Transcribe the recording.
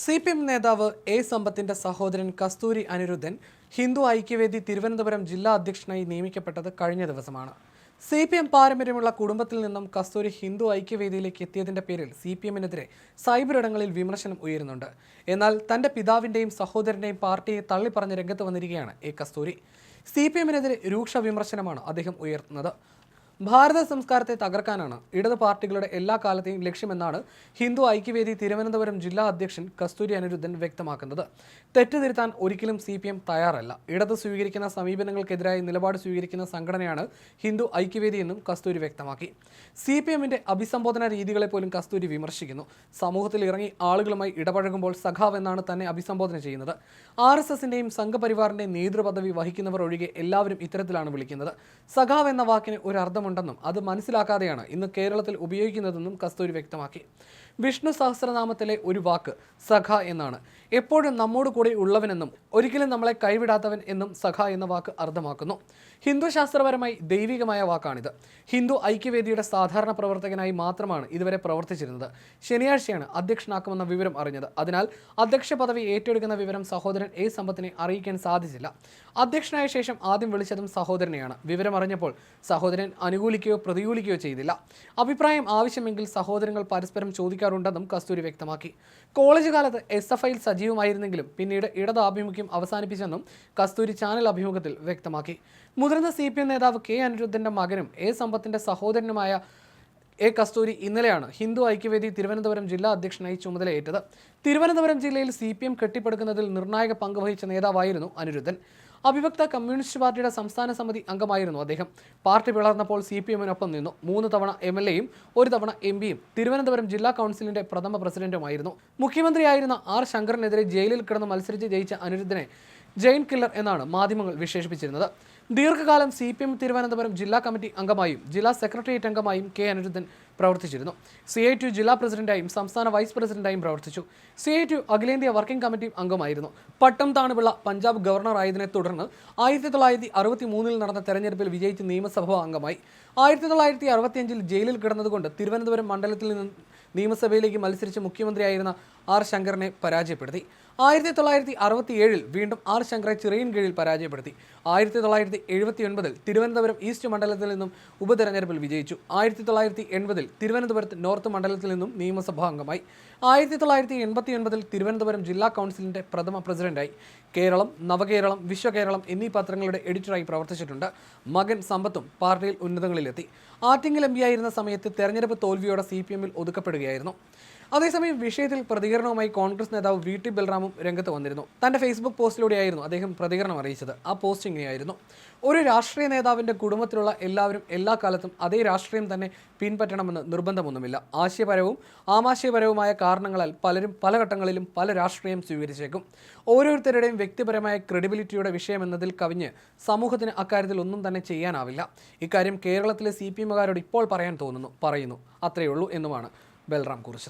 C P M നേതാവ് A സമ്പത്തിന്റെ സഹോദരൻ കസ്തൂരി അനിരുദ്ധൻ ഹിന്ദു ഐക്യവേദി തിരുവനന്തപുരം ജില്ലാ അധ്യക്ഷനായി നിയമിക്കപ്പെട്ടത് കഴിഞ്ഞ ദിവസമാണ്. സി പി എം പാരമ്പര്യമുള്ള കുടുംബത്തിൽ നിന്നും കസ്തൂരി ഹിന്ദു ഐക്യവേദിയിലേക്ക് എത്തിയതിന്റെ പേരിൽ സി പി എമ്മിനെതിരെ സൈബർ ഇടങ്ങളിൽ വിമർശനം ഉയരുന്നുണ്ട്. എന്നാൽ തന്റെ പിതാവിന്റെയും സഹോദരന്റെയും പാർട്ടിയെ തള്ളിപ്പറഞ്ഞ് രംഗത്ത് വന്നിരിക്കുകയാണ് എ കസ്തൂരി. സി പി എമ്മിനെതിരെ രൂക്ഷ വിമർശനമാണ് അദ്ദേഹം ഉയർത്തുന്നത്. ഭാരത സംസ്കാരത്തെ തകർക്കാനാണ് ഇടത് പാർട്ടികളുടെ എല്ലാ കാലത്തെയും ലക്ഷ്യമെന്നാണ് ഹിന്ദു ഐക്യവേദി തിരുവനന്തപുരം ജില്ലാ അധ്യക്ഷൻ കസ്തൂരി അനിരുദ്ധൻ വ്യക്തമാക്കുന്നത്. തെറ്റുതിരുത്താൻ ഒരിക്കലും സി തയ്യാറല്ല. ഇടത് സ്വീകരിക്കുന്ന സമീപനങ്ങൾക്കെതിരായി നിലപാട് സ്വീകരിക്കുന്ന സംഘടനയാണ് ഹിന്ദു ഐക്യവേദി എന്നും കസ്തൂരി വ്യക്തമാക്കി. സി പി എമ്മിന്റെ അഭിസംബോധന രീതികളെ പോലും കസ്തൂരി വിമർശിക്കുന്നു. സമൂഹത്തിൽ ഇറങ്ങി ആളുകളുമായി ഇടപഴകുമ്പോൾ സഖാവ് എന്നാണ് തന്നെ അഭിസംബോധന ചെയ്യുന്നത്. ആർ എസ് എസിന്റെയും സംഘപരിവാറിന്റെയും നേതൃപദവി വഹിക്കുന്നവർ ഒഴികെ എല്ലാവരും ഇത്തരത്തിലാണ് വിളിക്കുന്നത്. സഖാവ് എന്ന വാക്കിന് ഒരു അർത്ഥമുണ്ടെന്നും അത് മനസ്സിലാക്കാതെയാണ് ഇന്ന് കേരളത്തിൽ ഉപയോഗിക്കുന്നതെന്നും കസ്തൂരി വ്യക്തമാക്കി. വിഷ്ണു സഹസ്രനാമത്തിലെ ഒരു വാക്ക് സഖ എന്നാണ്. എപ്പോഴും നമ്മോട് കൂടെ ഉള്ളവനെന്നും ഒരിക്കലും നമ്മളെ കൈവിടാത്തവൻ എന്നും സഖ എന്ന വാക്ക് അർത്ഥമാക്കുന്നു. ഹിന്ദു ശാസ്ത്രപരമായി ദൈവികമായ വാക്കാണിത്. ഹിന്ദു ഐക്യവേദിയുടെ സാധാരണ പ്രവർത്തകനായി മാത്രമാണ് ഇതുവരെ പ്രവർത്തിച്ചിരുന്നത്. ശനിയാഴ്ചയാണ് അധ്യക്ഷനാക്കുമെന്ന വിവരം അറിഞ്ഞത്. അതിനാൽ അധ്യക്ഷ പദവി ഏറ്റെടുക്കുന്ന വിവരം സഹോദരൻ എ സമ്പത്തിനെ അറിയിക്കാൻ സാധിച്ചില്ല. അധ്യക്ഷനായ ശേഷം ആദ്യം വിളിച്ചതും സഹോദരനെയാണ്. വിവരം അറിഞ്ഞപ്പോൾ സഹോദരൻ അനുകൂലിക്കുകയോ പ്രതികൂലിക്കുകയോ ചെയ്തില്ല. അഭിപ്രായം ആവശ്യമെങ്കിൽ സഹോദരങ്ങൾ പരസ്പരം ചോദിക്കാറുണ്ടെന്നും കസ്തൂരി വ്യക്തമാക്കി. കോളേജ് കാലത്ത് എസ് എഫ് ഐയിൽ സജീവമായിരുന്നെങ്കിലും പിന്നീട് ഇടത് ആഭിമുഖ്യം അവസാനിപ്പിച്ചെന്നും കസ്തൂരി ചാനൽ അഭിമുഖത്തിൽ വ്യക്തമാക്കി. മുതിർന്ന സി പി എം നേതാവ് കെ അനിരുദ്ധന്റെ മകനും എ സമ്പത്തിന്റെ സഹോദരനുമായ എ കസ്തൂരി ഇന്നലെയാണ് ഹിന്ദു ഐക്യവേദി തിരുവനന്തപുരം ജില്ലാ അധ്യക്ഷനായി ചുമതലയേറ്റത്. തിരുവനന്തപുരം ജില്ലയിൽ സി പി എം കെട്ടിപ്പടുക്കുന്നതിൽ നിർണായക പങ്ക് വഹിച്ച നേതാവായിരുന്നു അനിരുദ്ധൻ. അവിഭക്ത കമ്മ്യൂണിസ്റ്റ് പാർട്ടിയുടെ സംസ്ഥാന സമിതി അംഗമായിരുന്നു അദ്ദേഹം. പാർട്ടി പിളർന്നപ്പോൾ സി പി എമ്മിനൊപ്പം നിന്നു. മൂന്ന് തവണ എം എൽ എയും ഒരു തവണ എം പിയും. തിരുവനന്തപുരം ജില്ലാ കൗൺസിലിന്റെ പ്രഥമ പ്രസിഡന്റുമായിരുന്നു. മുഖ്യമന്ത്രിയായിരുന്ന ആർ ശങ്കറിനെതിരെ ജയിലിൽ കിടന്ന് മത്സരിച്ച് ജയിച്ച അനിരുദ്ധനെ ജെയിൻ കില്ലർ എന്നാണ് മാധ്യമങ്ങൾ വിശേഷിപ്പിച്ചിരുന്നത്. ദീർഘകാലം സി പി എം തിരുവനന്തപുരം ജില്ലാ കമ്മിറ്റി അംഗമായും ജില്ലാ സെക്രട്ടേറിയറ്റ് അംഗമായും കെ അനിരുദ്ധൻ പ്രവർത്തിച്ചിരുന്നു. സി ഐ ടി ജില്ലാ പ്രസിഡന്റായും സംസ്ഥാന വൈസ് പ്രസിഡന്റായും പ്രവർത്തിച്ചു. സി ഐ ടി അഖിലേന്ത്യാ വർക്കിംഗ് കമ്മിറ്റി അംഗമായിരുന്നു. പട്ടം താണുപിള്ള പഞ്ചാബ് ഗവർണർ ആയതിനെ തുടർന്ന് ആയിരത്തി തൊള്ളായിരത്തി അറുപത്തി മൂന്നിൽ നടന്ന തെരഞ്ഞെടുപ്പിൽ വിജയിച്ച് നിയമസഭാ അംഗമായി. ആയിരത്തി തൊള്ളായിരത്തി അറുപത്തിയഞ്ചിൽ ജയിലിൽ കിടന്നതുകൊണ്ട് തിരുവനന്തപുരം മണ്ഡലത്തിൽ നിന്ന് നിയമസഭയിലേക്ക് മത്സരിച്ച് മുഖ്യമന്ത്രിയായിരുന്ന ആർ ശങ്കറിനെ പരാജയപ്പെടുത്തി. ആയിരത്തി തൊള്ളായിരത്തി അറുപത്തി ഏഴിൽ വീണ്ടും ആർ ശങ്കറെ ചിറയിൻ കീഴിൽ പരാജയപ്പെടുത്തി. ആയിരത്തി തൊള്ളായിരത്തി എഴുപത്തി ഒൻപതിൽ തിരുവനന്തപുരം ഈസ്റ്റ് മണ്ഡലത്തിൽ നിന്നും ഉപതെരഞ്ഞെടുപ്പിൽ വിജയിച്ചു. ആയിരത്തി തൊള്ളായിരത്തി എൺപതിൽ തിരുവനന്തപുരത്ത് നോർത്ത് മണ്ഡലത്തിൽ നിന്നും നിയമസഭാ അംഗമായി. ആയിരത്തി തൊള്ളായിരത്തി എൺപത്തി ഒൻപതിൽ തിരുവനന്തപുരം ജില്ലാ കൗൺസിലിന്റെ പ്രഥമ പ്രസിഡന്റായി. കേരളം നവകേരളം വിശ്വകേരളം എന്നീ പത്രങ്ങളുടെ എഡിറ്ററായി പ്രവർത്തിച്ചിട്ടുണ്ട്. മകൻ സമ്പത്തും പാർട്ടിയിൽ ഉന്നതങ്ങളിലെത്തി. ആറ്റിങ്ങൽ എം ആയിരുന്ന സമയത്ത് തെരഞ്ഞെടുപ്പ് തോൽവിയോടെ സി പി എമ്മിൽ ഒതുക്കപ്പെടുകയായിരുന്നു. അതേസമയം വിഷയത്തിൽ പ്രതികരണവുമായി കോൺഗ്രസ് നേതാവ് വി ടി ബൽറാമും രംഗത്ത് വന്നിരുന്നു. തന്റെ ഫേസ്ബുക്ക് പോസ്റ്റിലൂടെയായിരുന്നു അദ്ദേഹം പ്രതികരണം അറിയിച്ചത്. ആ പോസ്റ്റ് ഇങ്ങനെയായിരുന്നു. ഒരു രാഷ്ട്രീയ നേതാവിന്റെ കുടുംബത്തിലുള്ള എല്ലാവരും എല്ലാ കാലത്തും അതേ രാഷ്ട്രീയം തന്നെ പിൻപറ്റണമെന്ന് നിർബന്ധമൊന്നുമില്ല. ആശയപരവും ആമാശയപരവുമായ കാരണങ്ങളാൽ പലരും പല ഘട്ടങ്ങളിലും പല രാഷ്ട്രീയം സ്വീകരിച്ചേക്കും. ഓരോരുത്തരുടെയും വ്യക്തിപരമായ ക്രെഡിബിലിറ്റിയുടെ വിഷയമെന്നതിൽ കവിഞ്ഞ് സമൂഹത്തിന് അക്കാര്യത്തിൽ ഒന്നും തന്നെ ചെയ്യാനാവില്ല. ഇക്കാര്യം കേരളത്തിലെ സി പി എമ്മുകാരോട് ഇപ്പോൾ പറയാൻ തോന്നുന്നു പറയുന്നു. അത്രയേ ഉള്ളൂ എന്നുമാണ് ബൽറാം കുറിച്ചത്.